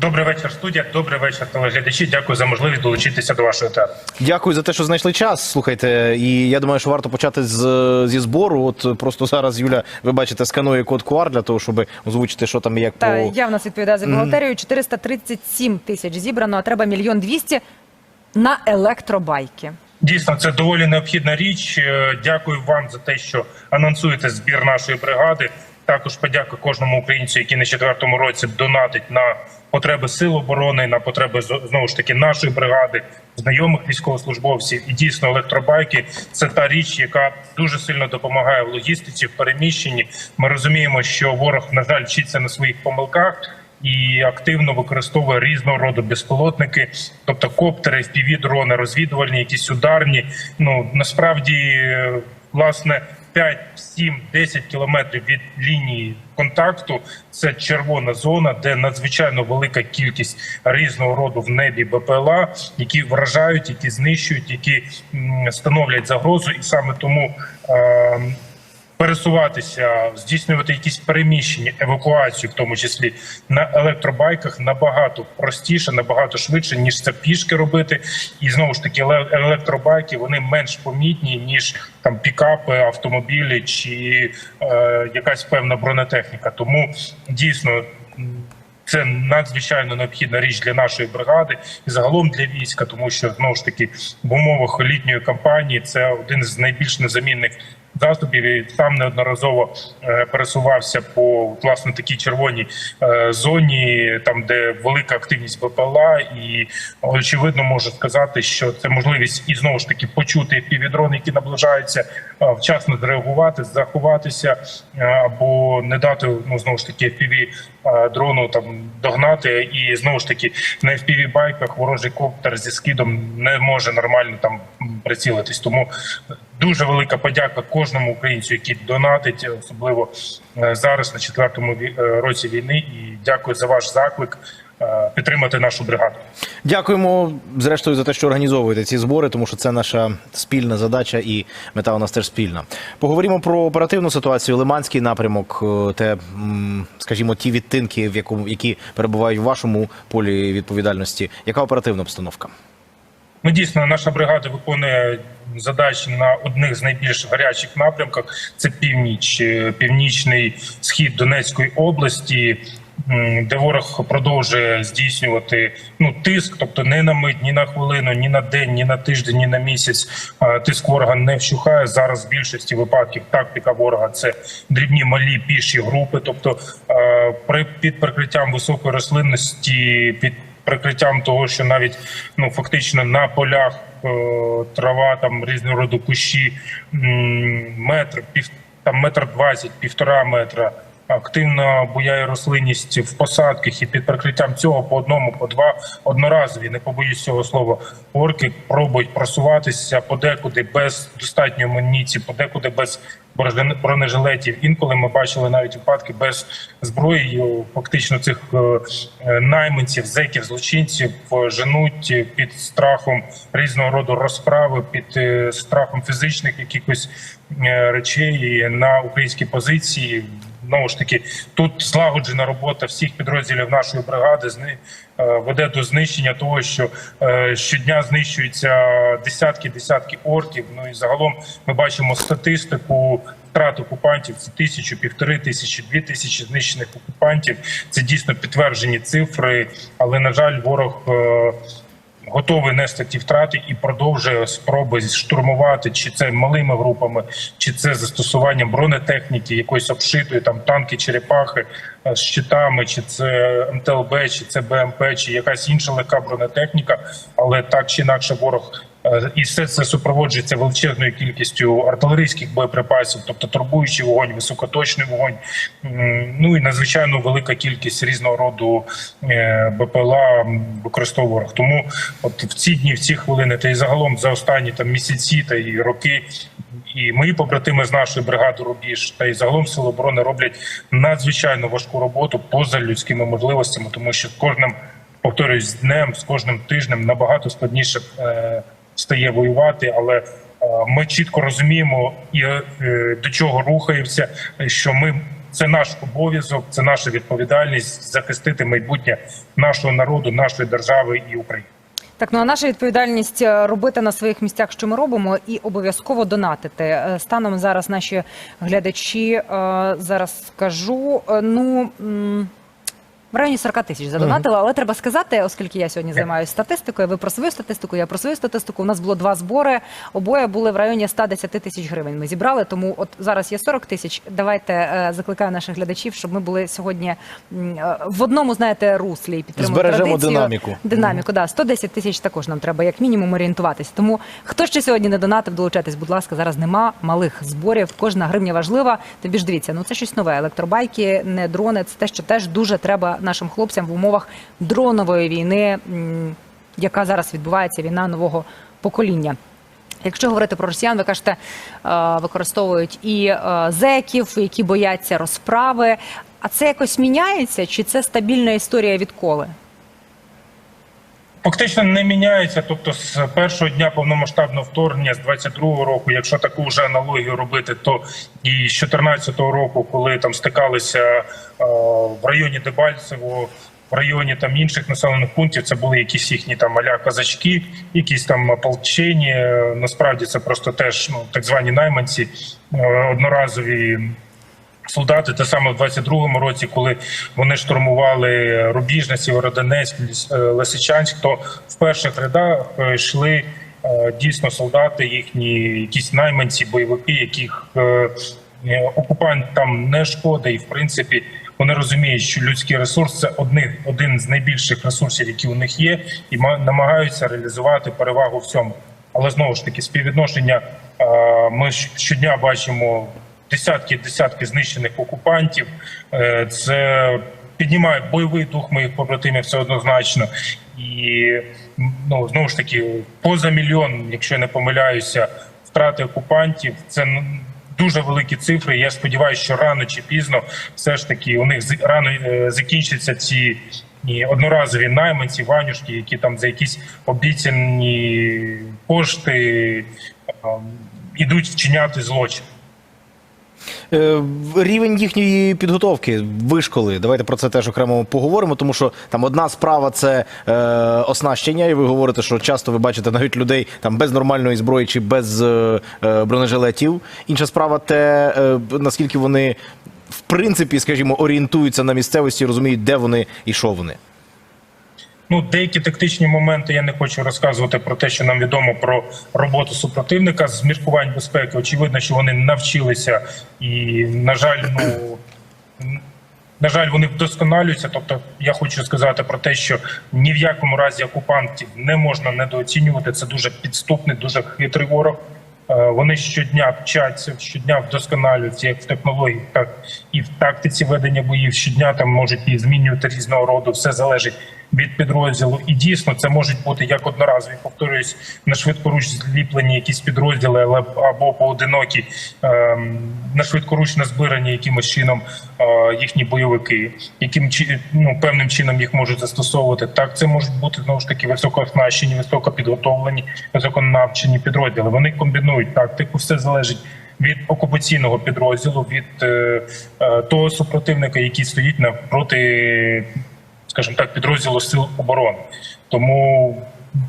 Добрий вечір, студія. Добрий вечір, телеглядачі. Дякую за можливість долучитися до вашої теми. Дякую за те, що знайшли час. Слухайте, і я думаю, що варто почати з зі збору. От просто зараз Юля, ви бачите, сканує код QR для того, щоб озвучити, що там як Та по я в нас відповідаю за бухгалтерію. 437 тисяч зібрано, а треба мільйон двісті на електробайки. Дійсно, це доволі необхідна річ. Е, Дякую вам за те, що анонсуєте збір нашої бригади. Також подяка кожному українцю, який на четвертому році донатить на потреби сил оборони, на потреби знову ж таки нашої бригади, знайомих військовослужбовців. І дійсно електробайки це та річ, яка дуже сильно допомагає в логістиці, в переміщенні. Ми розуміємо, що ворог на жаль вчиться на своїх помилках. І активно використовує різного роду безпілотники, тобто коптери, fpv дрони, розвідувальні, якісь ударні. Ну насправді, власне, 5, 7, 10 кілометрів від лінії контакту це червона зона, де надзвичайно велика кількість різного роду в небі БПЛА, які вражають, які знищують, які становлять загрозу, і саме тому. Е, пересуватися, здійснювати якісь переміщення, евакуацію, в тому числі на електробайках, набагато простіше, набагато швидше, ніж це пішки робити. І знову ж таки, електробайки вони менш помітні ніж там пікапи, автомобілі чи е, якась певна бронетехніка. Тому дійсно. це надзвичайно необхідна річ для нашої бригади і загалом для війська, тому що знову ж таки в умовах літньої кампанії це один з найбільш незамінних засобів. І сам неодноразово е, пересувався по власне такій червоній е, зоні, там де велика активність БПЛА, і очевидно можу сказати, що це можливість і знову ж таки почути півдрони, які наближаються, е, вчасно зреагувати, заховатися або не дати ну знову ж таки е, дрону там догнати, і знову ж таки на fpv байках ворожий коптер зі скидом не може нормально там прицілитись. Тому дуже велика подяка кожному українцю, який донатить, особливо е, зараз на четвертому е, році війни. І дякую за ваш заклик е, підтримати нашу бригаду. Дякуємо зрештою за те, що організовуєте ці збори, тому що це наша спільна задача і мета у нас теж спільна. Поговоримо про оперативну ситуацію. Лиманський напрямок, е, те, скажімо, ті відтинки, в якому які перебувають в вашому полі відповідальності. Яка оперативна обстановка? Ну, дійсно, наша бригада виконує задачі на одних з найбільш гарячих напрямках: це північ, е, північний схід Донецької області, де ворог продовжує здійснювати ну тиск, тобто не на мить, ні на хвилину, ні на день, ні на тиждень, ні на місяць. Тиск ворога не вщухає. Зараз в більшості випадків тактика ворога це дрібні малі піші групи, тобто при під прикриттям високої рослинності, під прикриттям того, що навіть ну фактично на полях е, трава там різного роду кущі метр, пів там метр двадцять, півтора метра. Активно буяє рослинність в посадках і під прикриттям цього по одному, по два одноразові, не побоюсь цього слова. Орки пробують просуватися подекуди без достатньої амуніції, подекуди без бронеж- бронежилетів. Інколи ми бачили навіть випадки без зброї. Фактично цих е, е, найманців, зеків, злочинців е, женуть під страхом різного роду розправи, під страхом фізичних якихось речей на українські позиції. Знову ж таки, тут злагоджена робота всіх підрозділів нашої бригади е, веде до знищення того, що е, щодня знищуються десятки десятки орків. Ну і загалом ми бачимо статистику втрат окупантів. Це тисячу, півтори тисячі, дві тисячі знищених окупантів. Це дійсно підтверджені цифри, але на жаль, ворог. Готовий нести ті втрати і продовжує спроби штурмувати, чи це малими групами, чи це застосуванням бронетехніки, якоїсь обшитої там танки, черепахи е, з щитами, чи це МТЛБ, чи це БМП, чи якась інша легка бронетехніка, але так чи інакше ворог. Е, І все це супроводжується величезною кількістю артилерійських боєприпасів, тобто турбуючий вогонь, високоточний вогонь. Ну і надзвичайно велика кількість різного роду е, БПЛА використовує. Тому от в ці дні, в ці хвилини, та й загалом за останні там місяці та й роки. І мої побратими з нашої бригади Рубіж та й загалом сили оборони роблять надзвичайно важку роботу поза людськими можливостями, тому що кожним повторюсь з днем, з кожним тижнем набагато складніше е, стає воювати, але е, ми чітко розуміємо і е, до чого рухаємося, що ми Це наш обов'язок, це наша відповідальність захистити майбутнє нашого народу, нашої держави і України. Так, ну а наша відповідальність е, робити на своїх місцях, що ми робимо, і обов'язково донатити. Станом зараз наші глядачі зараз скажу. Ну. В районі 40 тисяч задонатили, але треба сказати, оскільки я сьогодні займаюся статистикою. Ви про свою статистику, я про свою статистику. У нас було два збори. Обоє були в районі 110 тисяч гривень. Ми зібрали. Тому от зараз є 40 тисяч. Давайте е, закликаю наших глядачів, щоб ми були сьогодні м, е, в одному, знаєте, руслі і підтримуємо Збережемо традицію. динаміку. Динаміку, да. 110 тисяч також нам треба як мінімум орієнтуватись. Тому хто ще сьогодні не донатив, долучайтесь, будь ласка, зараз нема малих зборів. Кожна гривня важлива. Тобі ж дивіться, ну це щось нове. Електробайки, не дрони. Це те, що теж дуже треба нашим хлопцям в умовах дронової війни, яка зараз відбувається, війна нового покоління. Якщо говорити про росіян, ви кажете, е, використовують і е, зеків, які бояться розправи. А це якось міняється? Чи це стабільна історія відколи? Фактично не міняється. Тобто, з першого дня повномасштабного вторгнення, з 22-го року, якщо таку вже аналогію робити, то і з 14-го року, коли там стикалися е, в районі Дебальцево, в районі там інших населених пунктів, це були якісь їхні там аля казачки, якісь там ополчені. Е, Насправді це просто теж ну так звані найманці е, одноразові. Солдати те саме в 22-му році, коли вони штурмували Рубіжне, Сєвєродонецьк, е, Лисичанськ, то в перших рядах е, йшли е, дійсно солдати, їхні якісь найманці, бойовики, яких окупант там не шкода, і в принципі вони розуміють, що людський ресурс це одних один з найбільших ресурсів, які у них є, і намагаються реалізувати перевагу в цьому. Але знову ж таки, співвідношення ми щодня бачимо десятки десятки знищених окупантів. Е, Це піднімає бойовий дух моїх побратимів. Це однозначно. І ну знову ж таки, поза мільйон, якщо я не помиляюся, втрати окупантів. Це дуже великі цифри. Я сподіваюся, що рано чи пізно все ж таки у них рано е, закінчаться ці. Одноразові найманці, ванюшки, які там за якісь обіцяні кошти е, ідуть вчиняти злочин. Е, Рівень їхньої підготовки, вишколи. Давайте про це теж окремо поговоримо, тому що там одна справа це е, оснащення, і ви говорите, що часто ви бачите навіть людей там без нормальної зброї чи без е, е, бронежилетів. Інша справа те, е, наскільки вони в принципі, скажімо, орієнтуються на місцевості, розуміють, де вони і що вони. Ну, деякі тактичні моменти я не хочу розказувати про те, що нам відомо про роботу супротивника з міркувань безпеки. Очевидно, що вони навчилися, і на жаль, ну на жаль, вони вдосконалюються. Тобто, я хочу сказати про те, що ні в якому разі окупантів не можна недооцінювати. Це дуже підступний, дуже хитрий ворог. Е, Вони щодня вчаться, щодня вдосконалюються як в технології, так і в тактиці ведення боїв. Щодня там можуть і змінювати різного роду. Все залежить від підрозділу. І дійсно це можуть бути як одноразові, повторюсь, на швидкоруч зліплені якісь підрозділи, але або поодинокі ем, на швидкоруч назбирані якимось чином е, їхні бойовики, яким ну певним чином їх можуть застосовувати. Так, це можуть бути знову ж таки високооснащені, високопідготовлені, високонавчені підрозділи. Вони комбінують тактику, все залежить. Від окупаційного підрозділу, від е, е, того супротивника, який стоїть навпроти, скажімо так, підрозділу сил оборони. Тому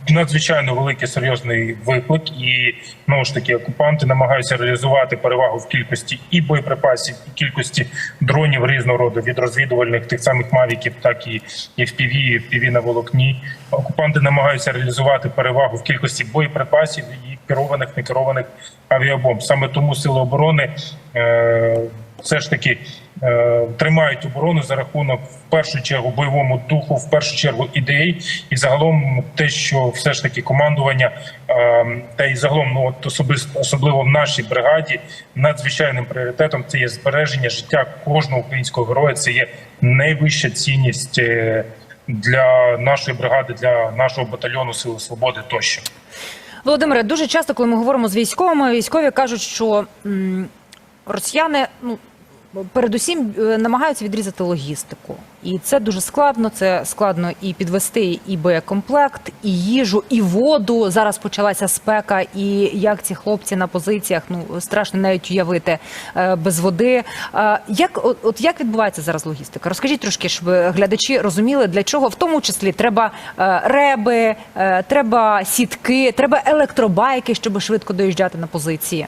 надзвичайно великий серйозний виклик, і знову ж таки окупанти намагаються реалізувати перевагу в кількості і боєприпасів, і кількості дронів різного роду від розвідувальних тих самих мавіків, так і FPV, і FPV на волокні. Окупанти намагаються реалізувати перевагу в кількості боєприпасів і керованих некерованих авіабомб. Саме тому сили оборони. Е- все ж таки е, тримають оборону за рахунок в першу чергу бойовому духу, в першу чергу ідей, і загалом те, що все ж таки командування е, та й загалом ну от особисто особливо в нашій бригаді надзвичайним пріоритетом це є збереження життя кожного українського героя. Це є найвища цінність е, для нашої бригади, для нашого батальйону Сили Свободи тощо. Володимире, дуже часто, коли ми говоримо з військовими, військові кажуть, що росіяни ну передусім е, намагаються відрізати логістику. І це дуже складно. Це складно і підвести і боєкомплект, і їжу, і воду. Зараз почалася спека, і як ці хлопці на позиціях, ну страшно навіть уявити е, без води. Е, Як от, от як відбувається зараз логістика? Розкажіть трошки, щоб глядачі розуміли, для чого в тому числі треба реби, треба сітки, треба електробайки, щоб швидко доїжджати на позиції.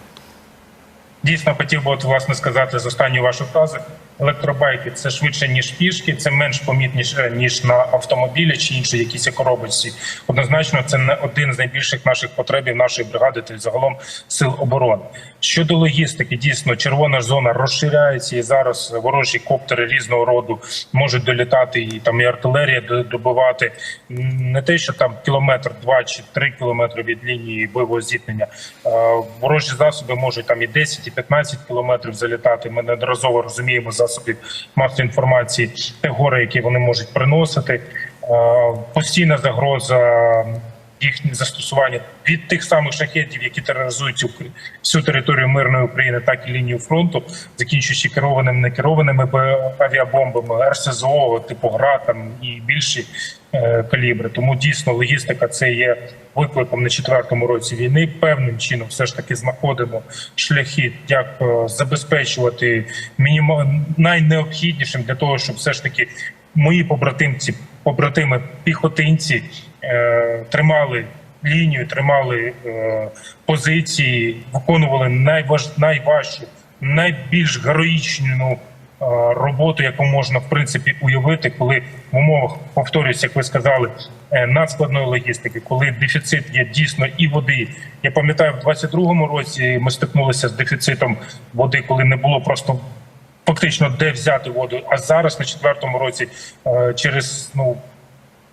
Дійсно, хотів би от власне сказати з останньої вашої фрази. Електробайки це швидше ніж пішки, це менш помітніше ніж на автомобілі чи інші якісь екоробиці. Однозначно, це не один з найбільших наших потребів нашої бригади та загалом сил оборони. Щодо логістики, дійсно червона зона розширяється, і зараз ворожі коптери різного роду можуть долітати, і там і артилерія до- добивати не те, що там кілометр, два чи три кілометри від лінії бойового зіткнення. Е, Ворожі засоби можуть там і 10, і 15 кілометрів залітати. Ми неодноразово розуміємо засобів масової інформації, те горе, які вони можуть приносити. Е, Постійна загроза їхнє застосування від тих самих шахетів, які тероризують всю територію мирної України, так і лінію фронту, закінчуючи керованими некерованими бо- авіабомбами, РСЗО, типу ГРА там і більші е, калібри. Тому дійсно логістика це є викликом на четвертому році війни. Певним чином, все ж таки знаходимо шляхи, як е, забезпечувати мінімум найнеобхіднішим для того, щоб все ж таки мої побратимці, побратими піхотинці тримали лінію, тримали е, позиції, виконували найваж, найважчу, найбільш героїчну е, роботу, яку можна в принципі уявити, коли в умовах повторюсь, як ви сказали, е, надскладної логістики, коли дефіцит є дійсно і води. Я пам'ятаю, в 22-му році ми стикнулися з дефіцитом води, коли не було просто фактично де взяти воду. А зараз на четвертому році е, через ну.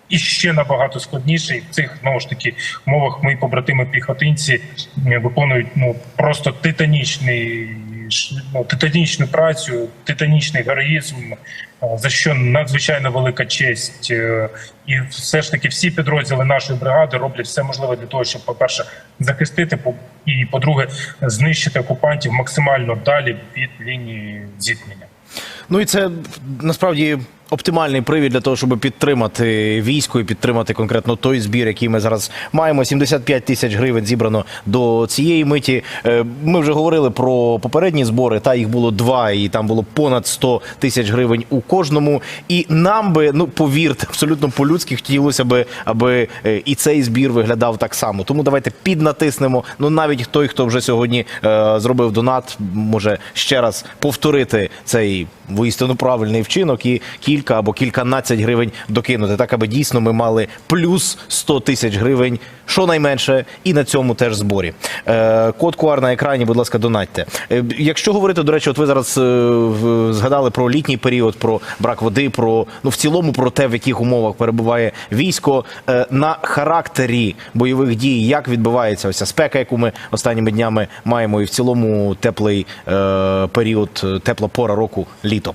І ще набагато складніше І в цих знову ж таки умовах мої побратими піхотинці е, виконують ну просто титанічний ну, титанічну працю, титанічний героїзм, е, за що надзвичайно велика честь. Е, І все ж таки всі підрозділи нашої бригади роблять все можливе для того, щоб, по-перше, захистити по- і по-друге, знищити окупантів максимально далі від лінії зіткнення. Ну і це насправді оптимальний привід для того, щоб підтримати військо і підтримати конкретно той збір, який ми зараз маємо. 75 тисяч гривень зібрано до цієї миті. Е, Ми вже говорили про попередні збори. Та їх було два, і там було понад 100 тисяч гривень у кожному. І нам би, ну повірте, абсолютно по-людськи хотілося би, аби е, і цей збір виглядав так само. Тому давайте піднатиснемо. Ну навіть той, хто вже сьогодні е, зробив донат, може ще раз повторити цей воістину правильний вчинок і кілька або кільканадцять гривень докинути, так аби дійсно ми мали плюс 100 тисяч гривень, щонайменше, і на цьому теж зборі. Е, код QR на екрані, будь ласка, донатьте. Е, якщо говорити, до речі, от ви зараз е, згадали про літній період, про брак води, про ну в цілому про те, в яких умовах перебуває військо на характері бойових дій, як відбувається ось спека, яку ми останніми днями маємо, і в цілому теплий період, тепла пора року літо.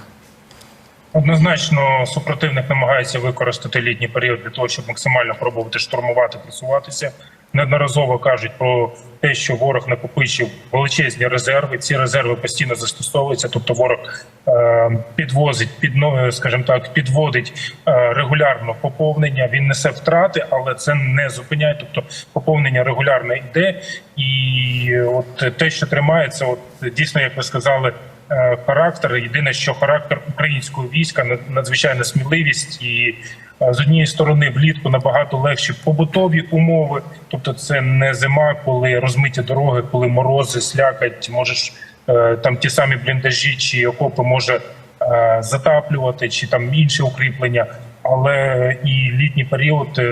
Однозначно, супротивник намагається використати літній період для того, щоб максимально пробувати штурмувати, просуватися. Неодноразово кажуть про те, що ворог накопичив величезні резерви. Ці резерви постійно застосовуються, тобто ворог е, підвозить, підно, скажімо так, підводить е, регулярно поповнення. Він несе втрати, але це не зупиняє. Тобто поповнення регулярно йде, і от те, що тримається, от дійсно, як ви сказали е, характер. Єдине, що характер українського війська над- надзвичайна сміливість і. е, З однієї сторони, влітку набагато легші побутові умови, тобто це не зима, коли розмиті дороги, коли морози, слякать, можеш е, там ті самі бліндажі чи окопи може е, затаплювати, чи там інші укріплення. Але і літній період е,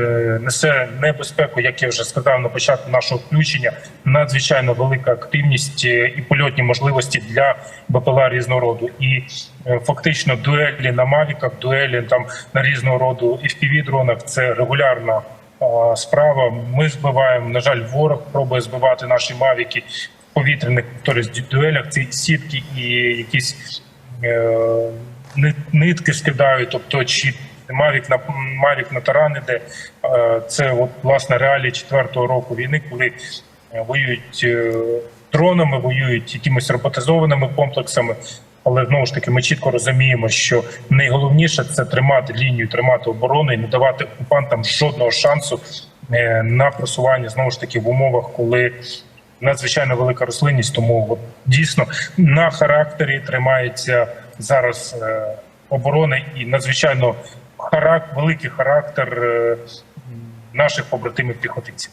несе небезпеку, як я вже сказав на початку нашого включення. Надзвичайно велика активність і польотні можливості для БПЛА різного роду. І фактично дуелі на мавіках, дуелі там на різного роду fpv дронах це регулярна справа. Ми збиваємо. На жаль, ворог пробує збивати наші мавіки в повітряних дуелях. Ці сітки і якісь е, нитки скидають, тобто чи Мавік на Мавік на таран іде. Це от власне реалії четвертого року війни, коли е, воюють е, дронами, воюють якимись роботизованими комплексами. Але знову ж таки, ми чітко розуміємо, що найголовніше це тримати лінію, тримати оборону і не давати окупантам жодного шансу е, на просування знову ж таки в умовах, коли надзвичайно велика рослинність. Тому от, дійсно на характері тримається зараз е, оборони і надзвичайно харак, великий характер е, наших побратимів піхотинців.